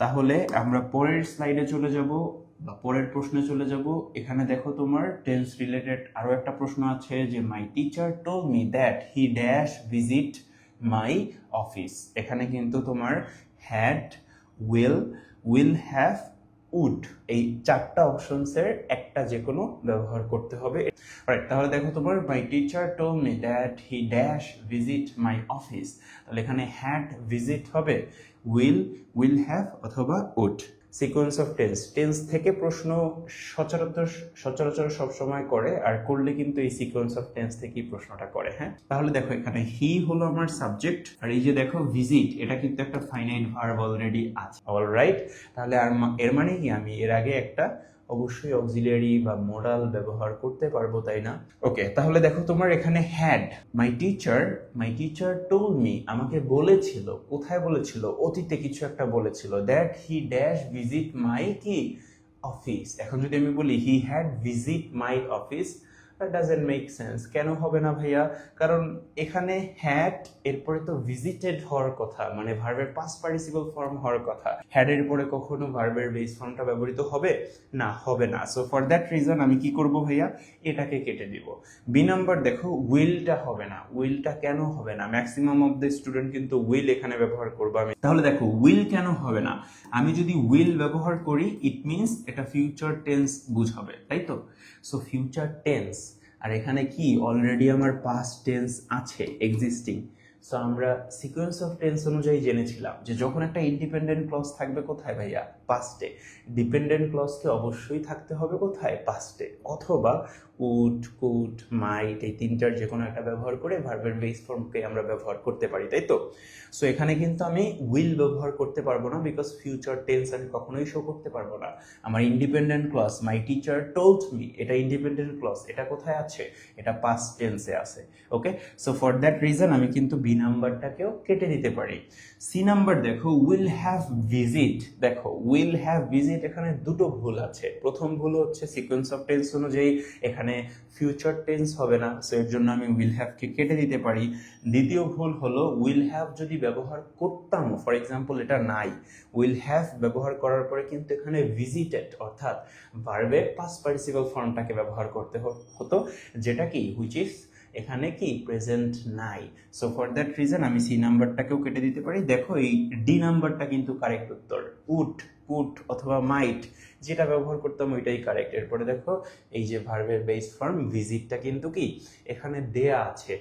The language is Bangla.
তাহলে আমরা পরের স্লাইডে চলে যাব বা পরের প্রশ্নে চলে যাব। এখানে দেখো তোমার টেন্স রিলেটেড আরও একটা প্রশ্ন আছে যে my teacher told me that he dash visit my office এখানে কিন্তু তোমার had will will have would এই চারটা অপশনসের একটা যে কোনো ব্যবহার করতে হবে। রাইট তাহলে দেখো তোমার my teacher told me that he dash visit my office তাহলে এখানে হ্যাড ভিজিট হবে। উইল উইল হ্যাভ অথবা would sequence of tense tense থেকে প্রশ্ন সচরাচর সচরাচর সবসময় করে, আর করলে কিন্তু এই সিকোয়েন্স অফ টেন্স থেকেই প্রশ্নটা করে হ্যাঁ? তাহলে দেখো এখানে হি হলো আমার সাবজেক্ট আর এই যে দেখো ভিজিট এটা কিন্তু একটা ফাইনাইট ভার্ব অলরেডি আছে। অলরাইট তাহলে আর এর মানে কি? আমি এর আগে একটা অবশ্যই অক্সিলিয়ারি বা মোডাল ব্যবহার করতে পারব, তাই না? ওকে তাহলে দেখো তোমার এখানে had my teacher my teacher told me আমাকে বলেছিল, কোথায় বলেছিল? অতীতে কিছু একটা বলেছিল that he dash visit my কি? অফিস এখন যদি আমি বলি he had visit my office doesn't make sense কেন হবে না ভাইয়া? কারণ এখানে হ্যাড এরপরে তো ভিজিটেড হওয়ার কথা মানে ভার্বের পাস পার্টিসিপল ফর্ম হওয়ার কথা। হ্যাড এর পরে কখনো ভার্বের বেস ফর্মটা ব্যবহৃত হবে? না হবে না। সো ফর দ্যাট রিজন আমি কি করব ভাইয়া? এটাকে কেটে দিব। বি নাম্বার দেখো উইলটা হবে না। উইলটা কেন হবে না? ম্যাক্সিমাম অফ দ্য স্টুডেন্ট কিন্তু উইল এখানে ব্যবহার করব আমি। তাহলে দেখো উইল কেন হবে না? আমি যদি উইল ব্যবহার করি ইট মিনস এটা ফিউচার টেন্স বুঝাবে, তাই তো? সো ফিউচার টেন্স আর এখানে কি? অলরেডি আমার পাস্ট টেন্স আছে এক্সিস্টিং সো আমরা সিকোয়েন্স অফ টেন্স অনুযায়ী জেনেছিলাম যে যখন একটা ইন্ডিপেন্ডেন্ট ক্লজ থাকবে কোথায় ভাইয়া? পাস্টে ডিপেন্ডেন্ট ক্লজকে অবশ্যই থাকতে হবে কোথায়? পাস্টে অথবা উড কুড মাইট এই তিনটার যে কোনো একটা ব্যবহার করে ভার্বের বেস ফর্মকে আমরা ব্যবহার করতে পারি, তাই তো? সো এখানে কিন্তু আমি উইল ব্যবহার করতে পারব না বিকজ ফিউচার টেন্স আমি কখনোই শো করতে পারব না। আমার independent clause my teacher told me এটা ইন্ডিপেন্ডেন্ট ক্লস এটা কোথায় আছে? এটা পাস্ট টেন্সে আছে। Okay so for that reason আমি কিন্তু নাম্বারটাকেও কেটে দিতে পারি। সি নাম্বার দেখো উইল হ্যাভ ভিজিট দেখো উইল হ্যাভ ভিজিট এখানে দুটো ভুল আছে। প্রথম ভুল হচ্ছে সিকোয়েন্স অফ টেন্স অনুযায়ী, এখানে ফিউচার টেন্স হবে না সো এর জন্য আমি উইল হ্যাভকে কেটে দিতে পারি। দ্বিতীয় ভুল হলো উইল হ্যাভ যদি ব্যবহার করতাম ফর এক্সাম্পল এটা নাই। উইল হ্যাভ ব্যবহার করার পরে কিন্তু এখানে ভিজিটেড অর্থাৎ ভার্বের পাস পার্টিসিপাল ফর্মটাকে ব্যবহার করতে হতো, যেটা কি হুইচ ইজ এখানে কি প্রেজেন্ট নাই। সো ফর দ্যাট রিজন আমি সি নাম্বারটাকেও কেটে দিতে পারি। দেখো, এই ডি নাম্বারটা কিন্তু কারেক্ট উত্তর। উড পুট অথবা মাইট যেটা ব্যবহার করতাম ওইটাই কারেক্ট এরপরে দেখো, এই যে ভার্বের বেস ফর্ম ভিজিটটা কিন্তু কি? এখানে দেয়া আছে।